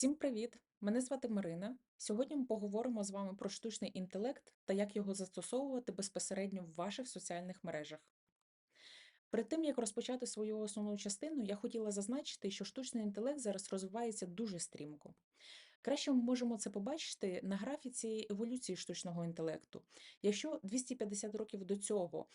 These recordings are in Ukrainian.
Всім привіт! Мене звати Марина. Сьогодні ми поговоримо з вами про штучний інтелект та як його застосовувати безпосередньо в ваших соціальних мережах. Перед тим як розпочати свою основну частину, я хотіла зазначити, що штучний інтелект зараз розвивається дуже стрімко. Краще ми можемо це побачити на графіці еволюції штучного інтелекту. Якщо 250 років до цього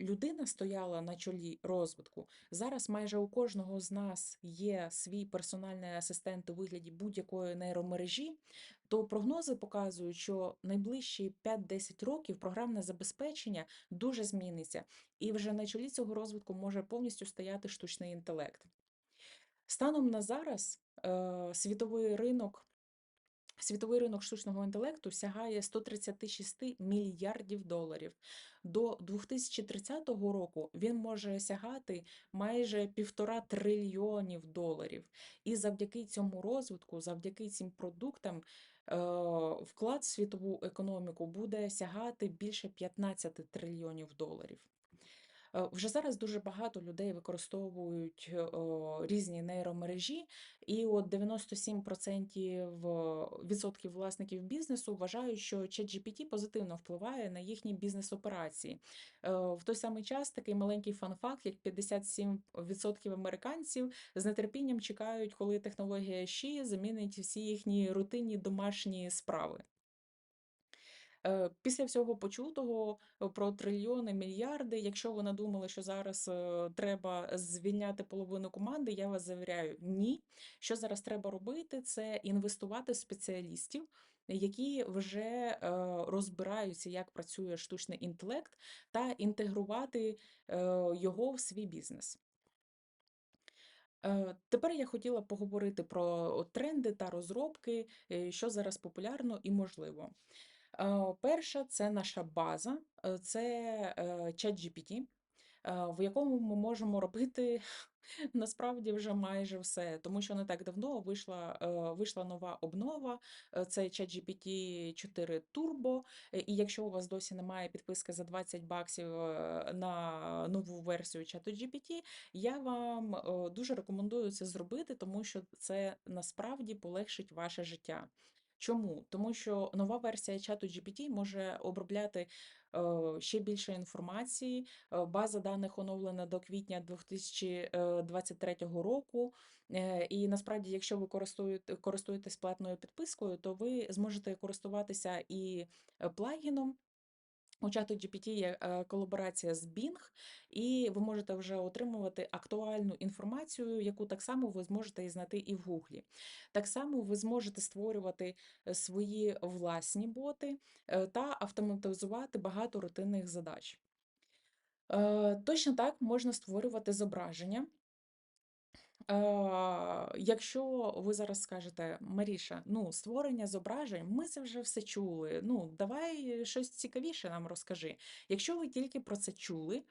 людина стояла на чолі розвитку, зараз майже у кожного з нас є свій персональний асистент у вигляді будь-якої нейромережі, то прогнози показують, що найближчі 5-10 років програмне забезпечення дуже зміниться, і вже на чолі цього розвитку може повністю стояти штучний інтелект. Станом на зараз е, світовий ринок Світовий ринок штучного інтелекту сягає 136 мільярдів доларів. До 2030 року він може сягати майже півтора трильйонів доларів. І завдяки цьому розвитку, завдяки цим продуктам, е, вклад в світову економіку буде сягати більше 15 трильйонів доларів. Е, вже зараз дуже багато людей використовують е, різні нейромережі, і от 97% відсотків власників бізнесу вважають, що ChatGPT позитивно впливає на їхні бізнес-операції. Е, в той самий час такий маленький фан-факт, як 57% американців з нетерпінням чекають, коли технологія ЩІ замінить всі їхні рутинні домашні справи. Е, після всього почутого е, про трильйони, мільярди, якщо ви надумали, що зараз е, треба звільняти половину команди, я вас завіряю, ні. Що зараз треба робити, це інвестувати в спеціалістів, які вже розбираються, як працює штучний інтелект, та інтегрувати його в свій бізнес. Тепер я хотіла поговорити про тренди та розробки, що зараз популярно і можливо. Е, перша це наша база, е, це е, ChatGPT, в якому ми можемо робити насправді вже майже все. Тому що не так давно вийшла вийшла нова обнова, це ChatGPT 4 Turbo. І якщо у вас досі немає підписки за 20 баксів на нову версію ChatGPT, я вам дуже рекомендую це зробити, тому що це насправді полегшить ваше життя. Чому? Тому що нова версія чату GPT може обробляти е, ще більше інформації. Е, база даних оновлена до квітня 2023 року. Е, і насправді, якщо ви користуєте, користуєтесь платною підпискою, то ви зможете користуватися і плагіном. У чату GPT є е, колаборація з Bing, і ви можете вже отримувати актуальну інформацію, яку так само ви зможете і знайти і в Гуглі. Так само ви зможете створювати е, свої власні боти е, та автоматизувати багато рутинних задач. Точно так можна створювати зображення. Якщо ви зараз скажете, Маріша, ну, створення зображень, ми це вже все чули. Ну, давай щось цікавіше нам розкажи. Якщо ви тільки про це чули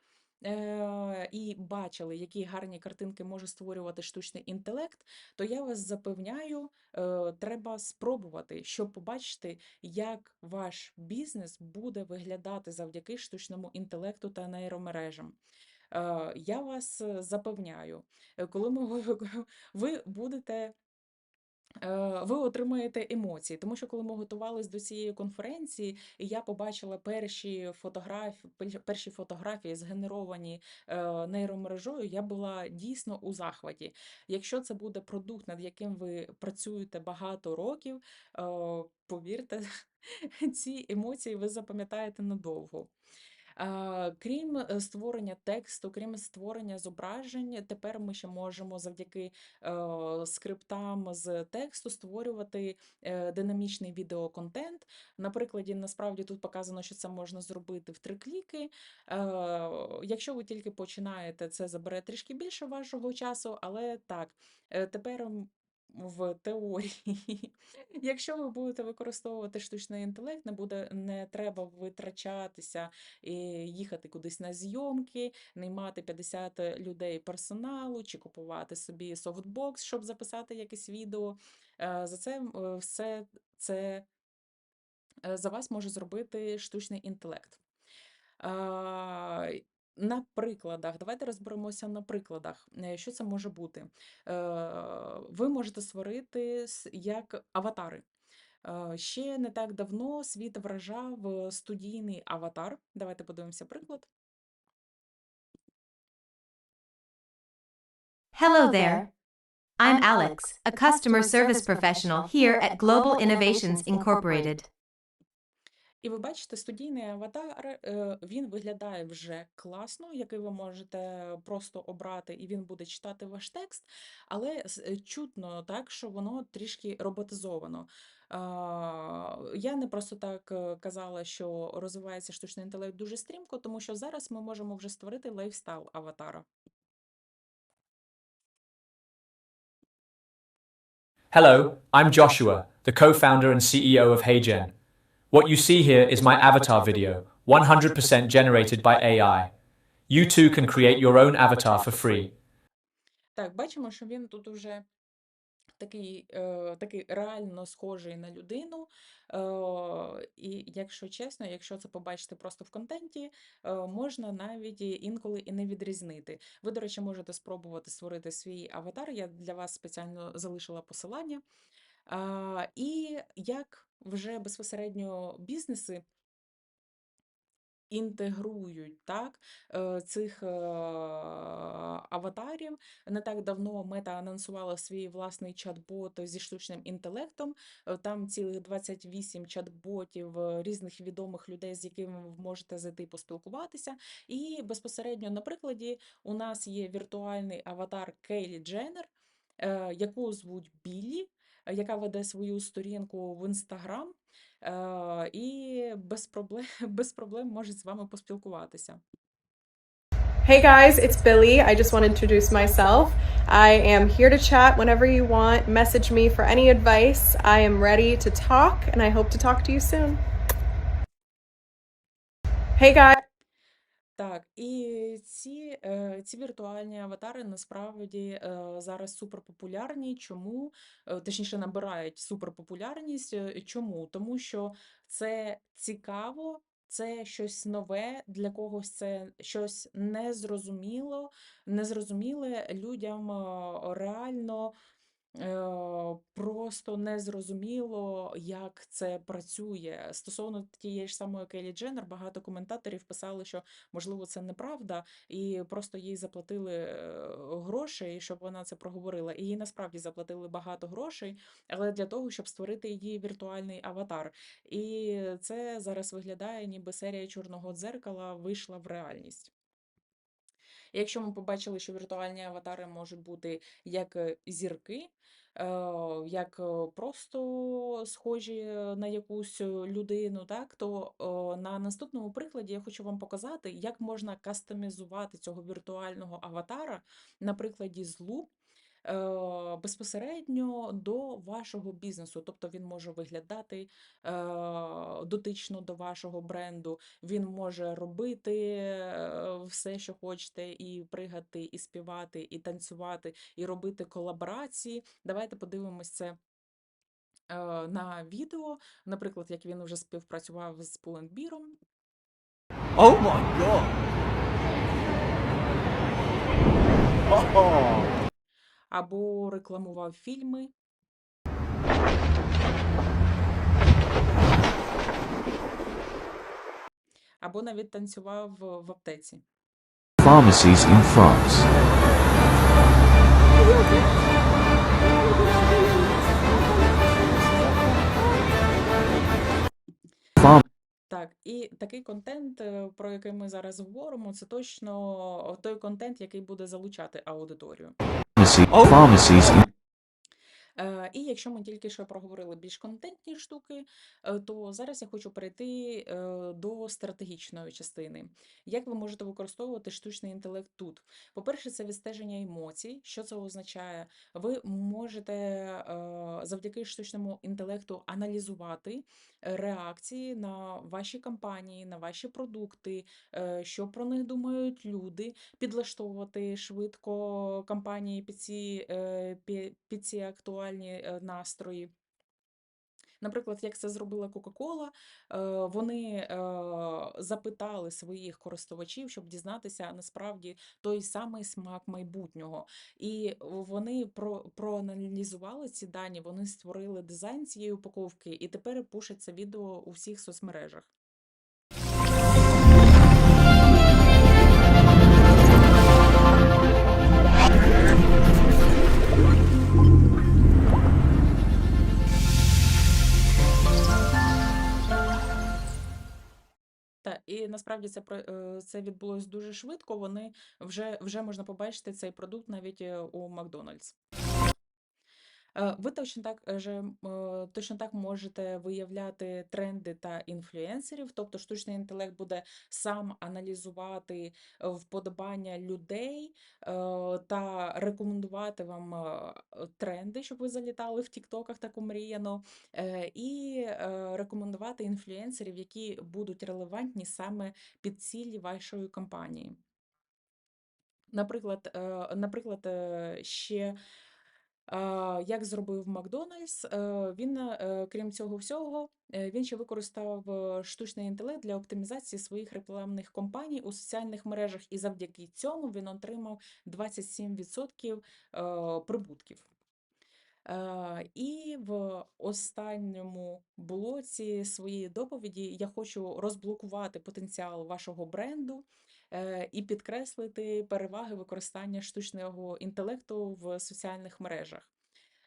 е, і бачили, які гарні картинки може створювати штучний інтелект, то я вас запевняю, е, треба спробувати, щоб побачити, як ваш бізнес буде виглядати завдяки штучному інтелекту та нейромережам. Е, я вас е, запевняю, е, коли ми ви будете. Ви отримаєте емоції, тому що коли ми готувалися до цієї конференції, і я побачила перші фотографії, перші фотографії, згенеровані нейромережою, я була дійсно у захваті. Якщо це буде продукт, над яким ви працюєте багато років, повірте, ці емоції ви запам'ятаєте надовго. Крім е, створення тексту, крім створення зображень, тепер ми ще можемо завдяки е, скриптам з тексту створювати е, динамічний відеоконтент. На прикладі, насправді тут показано, що це можна зробити в три кліки. Якщо ви тільки починаєте, це забере трішки більше вашого часу, але так, тепер в теорії. Якщо ви будете використовувати штучний інтелект, не буде не треба витрачатися і їхати кудись на зйомки, наймати 50 людей персоналу чи купувати собі софтбокс, щоб записати якесь відео. Е, за це е, все це е, за вас може зробити штучний інтелект. На прикладах, давайте розберемося на прикладах, е, що це може бути. Е, ви можете створити як аватари. Е, ще не так давно світ вражав студійний аватар. Давайте подивимося приклад. Hello there. I'm Alex, a customer service professional here at Global Innovations Incorporated. І ви бачите, студійний аватар, е, він виглядає вже класно, який ви можете просто обрати, і він буде читати ваш текст, але е, чутно так, що воно трішки роботизовано. Я не просто так е, казала, що розвивається штучний інтелект дуже стрімко, тому що зараз ми можемо вже створити лайфстайл аватара. Hello, I'm Joshua, the co founder and CEO of HeyGen. What you see here is my avatar video, 100% generated by AI. You too can create your own avatar for free. Так, бачимо, що він тут уже такий, е, такий реально схожий на людину. Е, і якщо чесно, якщо це побачити просто в контенті, е, можна навіть інколи і не відрізнити. Ви, до речі, можете спробувати створити свій аватар. Я для вас спеціально залишила посилання. А, і як вже безпосередньо бізнеси інтегрують так, е, цих е, аватарів. Не так давно Мета анонсувала свій власний чат-бот зі штучним інтелектом. Е, Там цілих 28 чат-ботів різних відомих людей, з якими ви можете зайти поспілкуватися. І безпосередньо на прикладі у нас є віртуальний аватар Кейлі Дженнер, яку звуть Біллі, яка веде свою сторінку в Інстаграм. Е, і без проблем, без проблем може з вами поспілкуватися. Hey guys, it's Billy. I just want to introduce myself. I am here to chat whenever you want. Message me for any advice. I am ready to talk and I hope to talk to you soon. Hey guys. І ці, ці віртуальні аватари насправді е, зараз суперпопулярні. Чому? Е, Точніше, набирають суперпопулярність. Чому? Тому що це цікаво, це щось нове, для когось це щось незрозуміло, незрозуміле людям реально. Е, Просто незрозуміло, як це працює. Стосовно тієї ж самої Келі Дженнер, багато коментаторів писали, що можливо це неправда, і просто їй заплатили е, грошей, щоб вона це проговорила. І їй насправді заплатили багато грошей, але для того, щоб створити її віртуальний аватар. І це зараз виглядає, ніби серія чорного дзеркала вийшла в реальність. Якщо ми побачили, що віртуальні аватари можуть бути як е, зірки, е, як е, просто схожі на якусь людину, так, то на наступному прикладі я хочу вам показати, як можна кастомізувати цього віртуального аватара на прикладі злу. Е, Безпосередньо до вашого бізнесу, тобто він може виглядати е, дотично до вашого бренду, він може робити е, все, що хочете, і пригати, і співати, і танцювати, і робити колаборації. Давайте подивимось це на відео. Наприклад, як він вже співпрацював з Pull&Bear. Oh my god! Oh. Або рекламував фільми. Або навіть танцював в аптеці. pharmacies in France. Так, і такий контент, е, про який ми зараз говоримо, це точно той контент, який буде залучати аудиторію. Pharmacy, pharmacies Е, І якщо ми тільки що проговорили більш контентні штуки, е, то зараз я хочу перейти е, до стратегічної частини. Як ви можете використовувати штучний інтелект тут? По-перше, це відстеження емоцій. Що це означає? Ви можете е, завдяки штучному інтелекту аналізувати реакції на ваші кампанії, на ваші продукти, е, що про них думають люди, підлаштовувати швидко кампанії під ці, е, під ці актуальні е, настрої. Наприклад, як це зробила Кока-Кола, е, вони е, запитали своїх користувачів, щоб дізнатися насправді той самий смак майбутнього. І вони про, проаналізували ці дані, вони створили дизайн цієї упаковки, і тепер пушаться відео у всіх соцмережах. І насправді це е, це відбулось дуже швидко. Вони вже вже можна побачити цей продукт навіть е, у Макдональдс. Е, Ви точно так е, же е, точно так можете виявляти тренди та інфлюенсерів, тобто штучний інтелект буде сам аналізувати вподобання людей та рекомендувати вам тренди, щоб ви залітали в тіктоках таку мріяно, е, і рекомендувати інфлюенсерів, які будуть релевантні саме під цілі вашої компанії. Наприклад, е, наприклад, е, ще як зробив Макдональдс, е, він, е, крім цього всього, е, він ще використав е, штучний інтелект для оптимізації своїх рекламних кампаній у соціальних мережах, і завдяки цьому він отримав 27% е, прибутків. Е, І в останньому блоці своєї доповіді я хочу розблокувати потенціал вашого бренду е, і підкреслити переваги використання штучного інтелекту в соціальних мережах.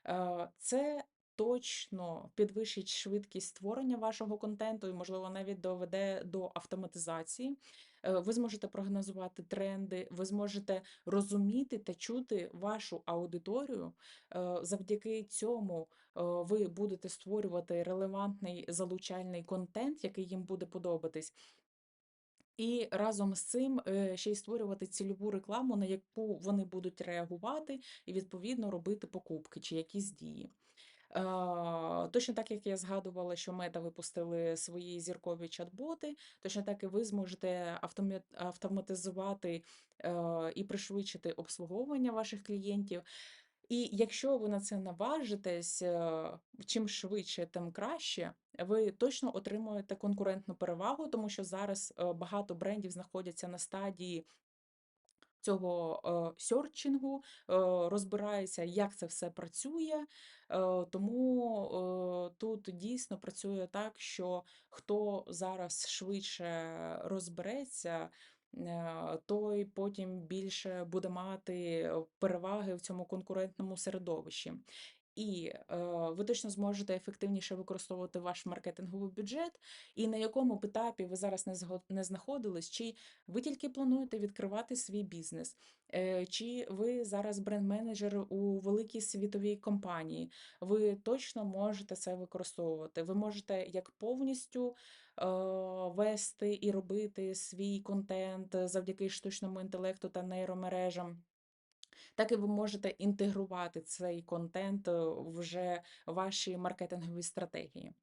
Е, Це точно підвищить швидкість створення вашого контенту і, можливо, навіть доведе до автоматизації. Е, Ви зможете прогнозувати тренди, ви зможете розуміти та чути вашу аудиторію. Е, Завдяки цьому е, ви будете створювати релевантний залучальний контент, який їм буде подобатись. І разом з цим е, ще й створювати цільову рекламу, на яку вони будуть реагувати, і відповідно робити покупки чи якісь дії. Точно так, як я згадувала, що Мета випустили свої зіркові чат-боти, точно так і ви зможете автоматизувати е, і пришвидшити обслуговування ваших клієнтів. І якщо ви на це наважитесь, е, чим швидше, тим краще, ви точно отримуєте конкурентну перевагу, тому що зараз е, багато брендів знаходяться на стадії цього е, сьорчингу, е, розбирається, як це все працює. Тому тут дійсно працює так, що хто зараз швидше розбереться, той потім більше буде мати переваги в цьому конкурентному середовищі. І е, ви точно зможете ефективніше використовувати ваш маркетинговий бюджет, і на якому етапі ви зараз не знаходились, чи ви тільки плануєте відкривати свій бізнес, е, чи ви зараз бренд-менеджер у великій світовій компанії, ви точно можете це використовувати. Ви можете як повністю е, вести і робити свій контент завдяки штучному інтелекту та нейромережам. Так і ви можете інтегрувати цей контент е, вже в ваші маркетингові стратегії.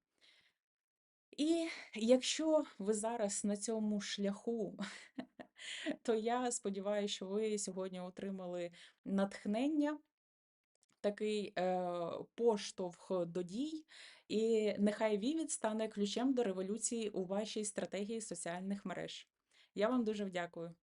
І якщо ви зараз на цьому шляху, то я сподіваюся, що ви сьогодні отримали натхнення, такий е, поштовх до дій, і нехай Vivid стане ключем до революції у вашій стратегії соціальних мереж. Я вам дуже вдякую.